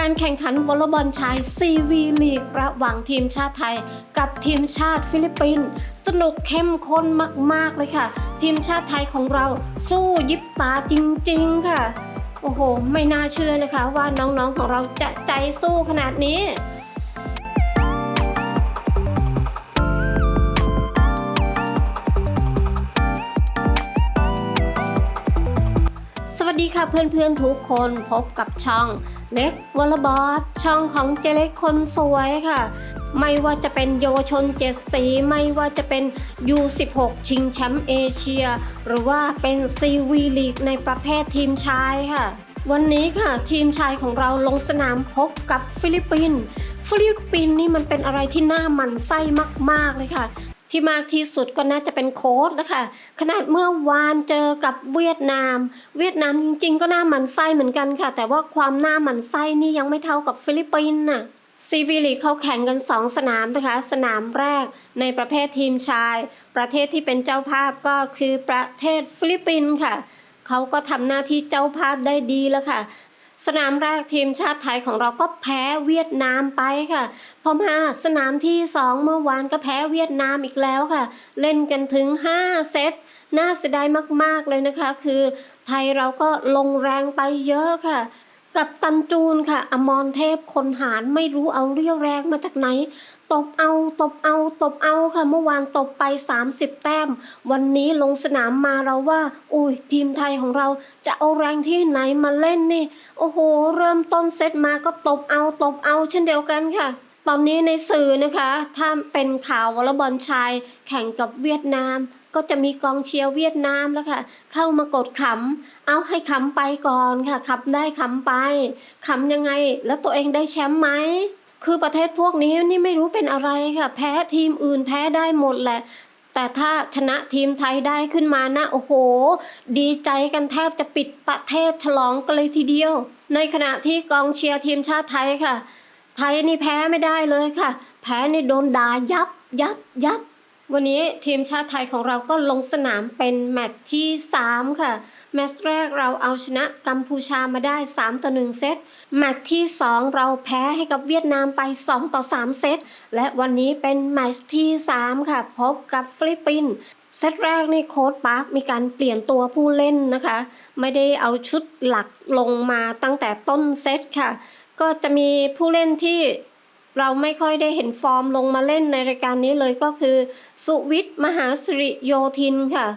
การแข่งขันวอลเลย์บอลชายซีวีลีกระหว่างทีมชาติไทย กับทีมชาติฟิลิปปินส์สนุกเข้มข้นมาก ๆ เลยค่ะ ทีมชาติไทยของเราสู้ยิบตาจริง ๆ ค่ะ โอ้โห ไม่น่าเชื่อนะคะว่าน้อง ๆ ของเราจะใจสู้ขนาดนี้ ดีค่ะเพื่อนๆทุกคนพบกับช่องเล็กวอลบอสช่องของเจเล็กคนสวยค่ะ ไม่ว่าจะเป็นเยชนเจ็ดสี ไม่ว่าจะเป็น U16 ชิงแชมป์เอเชีย หรือว่าเป็นซีวีลีกในประเภททีมชายค่ะ วันนี้ค่ะทีมชายของเราลงสนามพบกับฟิลิปปินส์ฟิลิปปินส์นี่มันเป็นอะไรที่น่าหมั่นไส้มากๆเลยค่ะ ที่มากที่สุดก็น่าจะเป็นโค้ดนะคะ ขนาดเมื่อวานเจอกับเวียดนาม เวียดนามจริงๆ ก็น่าหมันไส้เหมือนกันค่ะ แต่ว่าความน่าหมันไส้นี่ยังไม่เท่ากับฟิลิปปินส์น่ะซีวีลีเขาแข่งกัน 2 สนามนะคะ สนามแรกในประเภททีมชาย ประเทศที่เป็นเจ้าภาพก็คือประเทศฟิลิปปินส์ค่ะ เขาก็ทำหน้าที่เจ้าภาพได้ดีแล้วค่ะ สนามแรกทีมชาติไทยของเราก็แพ้เวียดนามไปค่ะพอมาสนามที่ 2 เมื่อวานก็แพ้เวียดนามอีกแล้วค่ะ เล่นกันถึง 5 เซตน่าเสียดายมากๆเลยนะคะ คือไทยเราก็ลงแรงไปเยอะค่ะกับตันจูนค่ะ อมรเทพคนหารไม่รู้เอาเรี่ยวแรงมาจากไหน ตบเอาตบเอาตบเอาค่ะ เมื่อวานตบไป 30 แต้ม วันนี้ลงสนามมาเราว่า อุ้ยทีมไทยของเราจะเอาแรงที่ไหนมาเล่นนี่ โอ้โห เริ่มต้นเซตมาก็ตบเอาตบเอาเช่นเดียวกันค่ะตอนนี้ในสื่อนะคะ ถ้าเป็นข่าววอลเลย์บอลชายแข่งกับเวียดนาม ก็จะมีกองเชียร์เวียดนามแล้วค่ะ เข้ามากดขำเอาให้ขำไปก่อนค่ะขำได้ขำไปขำยังไง แล้วตัวเองได้แชมป์ไหม คือประเทศพวกนี้นี่ไม่รู้เป็นอะไรค่ะ แพ้ทีมอื่นแพ้ได้หมดแหละ แต่ถ้าชนะทีมไทยได้ขึ้นมานะ โอ้โห ดีใจกันแทบจะปิดประเทศฉลองกันเลยทีเดียว ในขณะที่กองเชียร์ทีมชาติไทยค่ะ ไทยนี่แพ้ไม่ได้เลยค่ะ แพ้นี่โดนด่ายับยับยับ วันนี้ทีมชาติไทยของเราก็ลงสนามเป็นแมตช์ที่ 3 ค่ะ แมตช์แรกเราเอาชนะกัมพูชามาได้ 3 ต่อ 1 เซต แมตช์ที่ 2 เราแพ้ให้กับเวียดนามไป 2 ต่อ 3 เซต และวันนี้เป็นแมตช์ที่ 3 ค่ะ พบกับฟิลิปปินส์เซตแรกนี่โค้ดปาร์คมีการเปลี่ยนตัวผู้เล่นนะคะ ไม่ได้เอาชุดหลักลงมาตั้งแต่ต้นเซตค่ะ ก็จะมีผู้เล่นที่เราไม่ค่อยได้เห็นฟอร์มลงมาเล่นในรายการนี้เลยก็คือ สุวิทย์มหาสิริโยธินค่ะ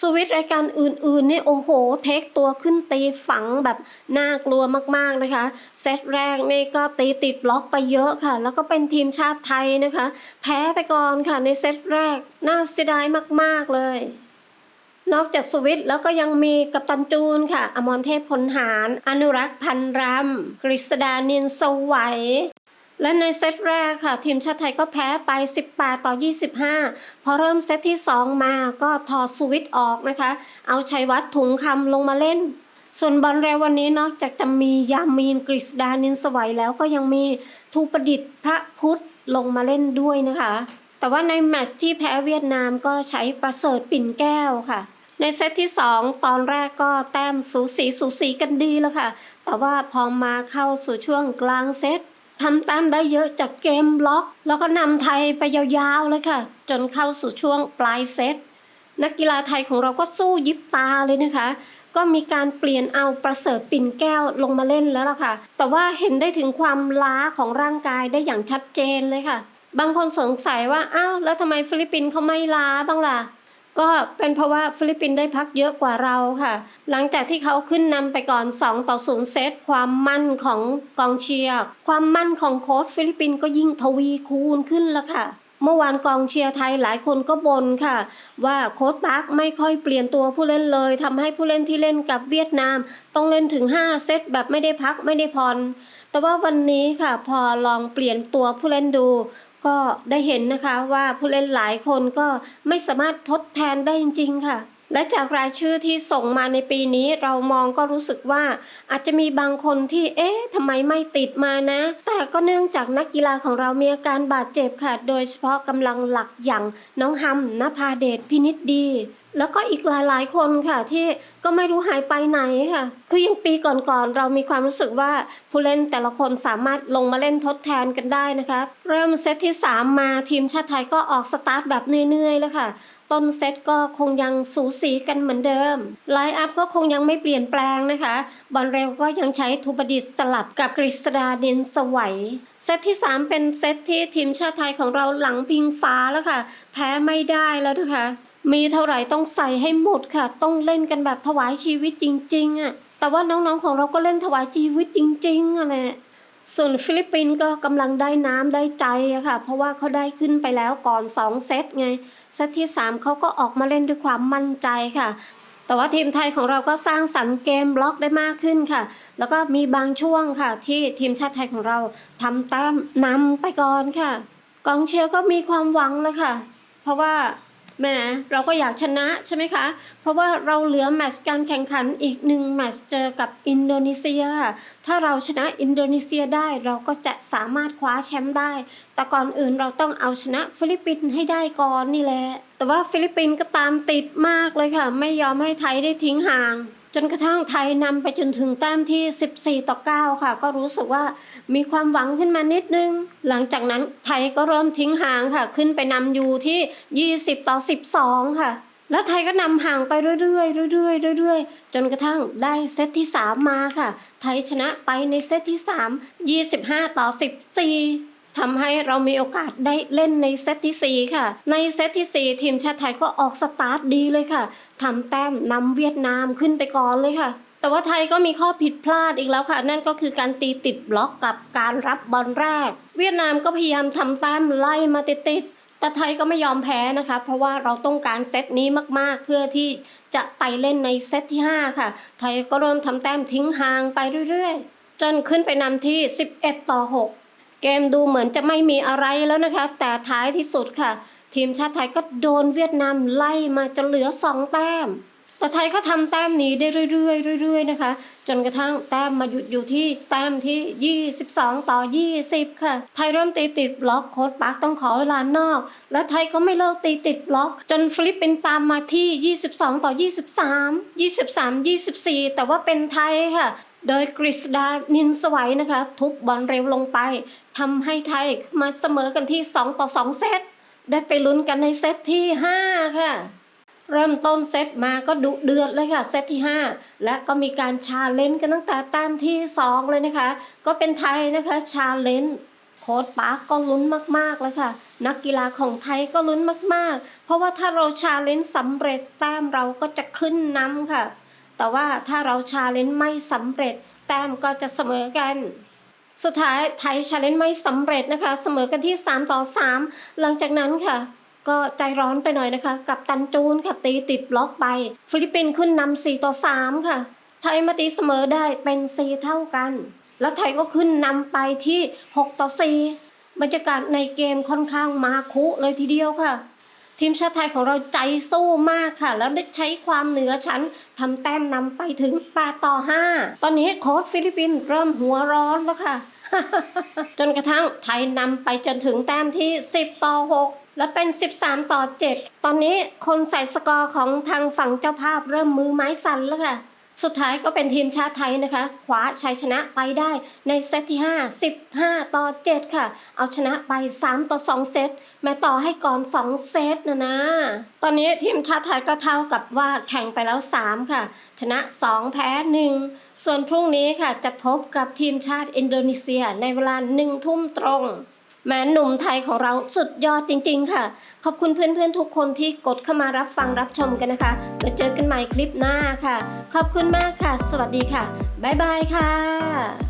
สวิทย์รายการอื่นๆนี่โอ้โห เทคตัวขึ้นตีฝังแบบน่ากลัวมากๆนะคะ เซตแรกนี่ก็ตีติดบล็อกไปเยอะค่ะ แล้วก็เป็นทีมชาติไทยนะคะ แพ้ไปก่อนค่ะในเซตแรก น่าเสียดายมากๆเลย นอกจากสวิตแล้วก็ยังมีกัปตันจูนค่ะ อมรเทพพลหาร อนุรักษ์พันรำกฤษดานินสวัย และในเซตแรกค่ะ ทีมชาติไทยก็แพ้ไป 18 ต่อ 25 พอเริ่มเซตที่ 2 มาก็ถอดสวิตออกนะคะ เอาชัยวัฒน์ถุงคำลงมาเล่น ส่วนบอลเร็ววันนี้นอกจากจะมียามีนกฤษดานินสวัยแล้วก็ยังมีทูประดิษฐ์พระพุทธลงมาเล่นด้วยนะคะ แต่ว่าในแมตช์ที่แพ้เวียดนามก็ใช้ประเสริฐปิ่นแก้วค่ะในเซตที่ 2 ตอนแรกก็แต้มสูสีสูสีกันดีแล้วค่ะ แต่ว่าพอมาเข้าสู่ช่วงกลางเซต ทำแต้มได้เยอะจากเกมบล็อก แล้วก็นำไทยไปยาวๆเลยค่ะ จนเข้าสู่ช่วงปลายเซตนักกีฬาไทยของเราก็สู้ยิบตาเลยนะคะ ก็มีการเปลี่ยนเอาประเสริฐปิ่นแก้วลงมาเล่นแล้วล่ะค่ะ แต่ว่าเห็นได้ถึงความล้าของร่างกายได้อย่างชัดเจนเลยค่ะ บางคนสงสัยว่าอ้าวแล้วทำไมฟิลิปปินส์เขาไม่ล้าบ้างล่ะ ก็เป็นเพราะว่าฟิลิปปินส์ได้พักเยอะกว่าเราค่ะ หลังจากที่เขาขึ้นนำไปก่อน 2 ต่อ 0 เซตความมั่นของกองเชียร์ความมั่นของโค้ชฟิลิปปินส์ก็ยิ่งทวีคูณขึ้นแล้วค่ะ เมื่อวานกองเชียร์ไทยหลายคนก็บ่นค่ะ ว่าโค้ชปาร์คไม่ค่อยเปลี่ยนตัวผู้เล่นเลยทำให้ผู้เล่นที่เล่นกับเวียดนาม ต้องเล่นถึง 5 เซตแบบไม่ได้พักไม่ได้ผ่อนแต่ว่าวันนี้ค่ะพอลองเปลี่ยนตัวผู้เล่นดู ก็ได้เห็นนะคะว่าผู้เล่นหลายคนก็ไม่สามารถทดแทนได้จริง ๆ ค่ะ และจากรายชื่อที่ส่งมาในปีนี้เรามองก็รู้สึกว่าอาจจะมีบางคนที่เอ๊ะทำไมไม่ติดมานะ แต่ก็เนื่องจากนักกีฬาของเรามีอาการบาดเจ็บค่ะ โดยเฉพาะกำลังหลักอย่างน้องฮัมนภาเดชพินิจดี แล้วก็อีกหลายๆ คนค่ะที่ก็ไม่รู้หายไปไหนค่ะ คือยังปีก่อนๆเรามีความรู้สึกว่าผู้เล่นแต่ละคนสามารถลงมาเล่นทดแทนกันได้นะคะ เริ่มเซตที่ 3 มาทีมชาติไทยก็ออกสตาร์ทแบบเนื่อยๆแล้วค่ะ ต้นเซตก็คงยังสูสีกันเหมือนเดิมไลน์อัพก็คงยังไม่เปลี่ยนแปลงนะคะ บอลเร็วก็ยังใช้ทุบดิษสลับกับกฤษดาดินสวัยเซตที่ 3 เป็นเซตที่ทีมชาติไทยของเราหลังพิงฟ้าแล้วค่ะ แพ้ไม่ได้แล้วนะคะ มีเท่าไหร่ต้องใส่ให้หมดค่ะ ต้องเล่นกันแบบถวายชีวิตจริงๆอะแต่ว่าน้องๆของเราก็เล่นถวายชีวิตจริงๆอะแหละส่วนฟิลิปปินส์ก็กำลังได้น้ำได้ใจอะค่ะ เพราะว่าเขาได้ขึ้นไปแล้วก่อน 2 เซตไง เซตที่ 3เขาก็ออกมาเล่นด้วยความมั่นใจค่ะ แต่ว่าทีมไทยของเราก็สร้างสรรค์เกมบล็อกได้มากขึ้นค่ะ แล้วก็มีบางช่วงค่ะ ที่ทีมชาติไทยของเราทำแต้มนำไปก่อนค่ะ กองเชียร์ก็มีความหวังแล้วค่ะ เพราะว่า แหมเราก็อยากชนะใช่ไหมคะ เพราะว่าเราเหลือแมตช์การแข่งขันอีกหนึ่งแมตช์เจอกับอินโดนีเซีย ถ้าเราชนะอินโดนีเซียได้เราก็จะสามารถคว้าแชมป์ได้ แต่ก่อนอื่นเราต้องเอาชนะฟิลิปปินส์ให้ได้ก่อนนี่แหละ แต่ว่าฟิลิปปินส์ก็ตามติดมากเลยค่ะ ไม่ยอมให้ไทยได้ทิ้งห่าง จนกระทั่งไทยนำไปจนถึงแต้มที่ 14 ต่อ 9 ค่ะ ก็รู้สึกว่ามีความหวังขึ้นมานิดนึง หลังจากนั้นไทยก็เริ่มทิ้งห่างค่ะ ขึ้นไปนำอยู่ที่ 20 ต่อ 12 ค่ะ แล้วไทยก็นำห่างไปเรื่อยๆเรื่อยๆเรื่อยๆ จนกระทั่งได้เซตที่ 3 มาค่ะ ไทยชนะไปในเซตที่ 3 25 ต่อ 14 ทำให้เรามีโอกาสได้เล่นในเซตที่4ค่ะ ในเซตที่4ทีมชาติไทยก็ออกสตาร์ทดีเลยค่ะทำแต้มนำเวียดนามขึ้นไปก่อนเลยค่ะ แต่ว่าไทยก็มีข้อผิดพลาดอีกแล้วค่ะ นั่นก็คือการตีติดบล็อกกับการรับบอลแรก เวียดนามก็พยายามทำแต้มไล่มาติดๆแต่ไทยก็ไม่ยอมแพ้นะคะ เพราะว่าเราต้องการเซตนี้มากๆ เพื่อที่จะไปเล่นในเซตที่ 5 ค่ะ ไทยก็เริ่มทำแต้มทิ้งห่างไปเรื่อยๆ จนขึ้นไปนำที่ 11 ต่อ 6 เกมดูเหมือนจะไม่มีอะไรแล้วนะคะ แต่ท้ายที่สุดค่ะ ทีมชาติไทยก็โดนเวียดนามไล่มาจนเหลือ2แต้ม แต่ไทยก็ทำแต้มนี้ได้เรื่อยๆเรื่อยๆนะคะ จนกระทั่งแต้มมาหยุดอยู่ที่แต้มที่ 22 ต่อ 20 ค่ะ ไทยเริ่มตีติดบล็อกโค้ดปาร์คต้องขอเวลานอก และไทยก็ไม่เลิกตีติดบล็อก จนฟิลิปปินส์ตามมาที่ 22 ต่อ 23 23 24 แต่ว่าเป็นไทยค่ะ โดยกฤษดานินสวัยนะคะ ทุบบอลเร็วลงไปทำให้ไทยมาเสมอกันที่ 2 ต่อ 2 เซต ได้ไปลุ้นกันในเซตที่ 5 ค่ะ เริ่มต้นเซตมาก็ดุเดือดเลยค่ะ เซตที่ 5 และก็มีการชาเลนจ์กันตั้งแต่แต้มที่ 2 เลยนะคะ ก็เป็นไทยนะคะชาเลนจ์โค้ดปาร์กก็ลุ้นมากๆเลยค่ะ นักกีฬาของไทยก็ลุ้นมากๆ เพราะว่าถ้าเราชาเลนจ์สำเร็จแต้มเราก็จะขึ้นนำค่ะ แต่ว่าถ้าเราชาเลนจ์ไม่สำเร็จ แต้มก็จะเสมอกัน สุดท้ายไทยชาเลนจ์ไม่สำเร็จนะคะ เสมอกันที่ 3 ต่อ 3 หลังจากนั้นค่ะ ก็ใจร้อนไปหน่อยนะคะ กับตันจูนค่ะตีติดบล็อกไป ฟิลิปปินส์ขึ้นนำ4ต่อ 3 ค่ะ ไทยมาตีเสมอได้เป็น 4 เท่ากัน แล้วไทยก็ขึ้นนำไปที่ 6 ต่อ 4บรรยากาศในเกมค่อนข้างมาคุเลยทีเดียวค่ะ ทีมชาติไทยของเราใจสู้มากค่ะ แล้วได้ใช้ความเหนือชั้นทำแต้มนำไปถึง8ต่อ 5 ตอนนี้โค้ชฟิลิปปินส์เริ่มหัวร้อนแล้วค่ะ จนกระทั่งไทยนำไปจนถึงแต้มที่ 10 ต่อ 6และเป็น 13 ต่อ 7 ตอนนี้คนใส่สกอร์ของทางฝั่งเจ้าภาพเริ่มมือไม้สั่นแล้วค่ะ สุดท้ายก็เป็นทีมชาติไทยนะคะคว้าชัยชนะไปได้ในเซตที่ 5 15 ต่อ 7 ค่ะ เอาชนะไป 3 ต่อ 2 เซตแม้ต่อให้ก่อน 2 เซตนะนะ ตอนนี้ทีมชาติไทยก็เท่ากับว่าแข่งไปแล้ว 3 ค่ะ ชนะ 2 แพ้ 1 ส่วนพรุ่งนี้ค่ะจะพบกับทีมชาติอินโดนีเซียในเวลา1ทุ่มตรง แม้หนุ่มไทยของเราสุดยอดจริง ๆ ค่ะ ขอบคุณเพื่อนๆทุกคนที่กดเข้ามารับฟังรับชมกันนะคะแล้วเจอกันใหม่คลิปหน้าค่ะ ขอบคุณมากค่ะ สวัสดีค่ะ บ๊ายบายค่ะ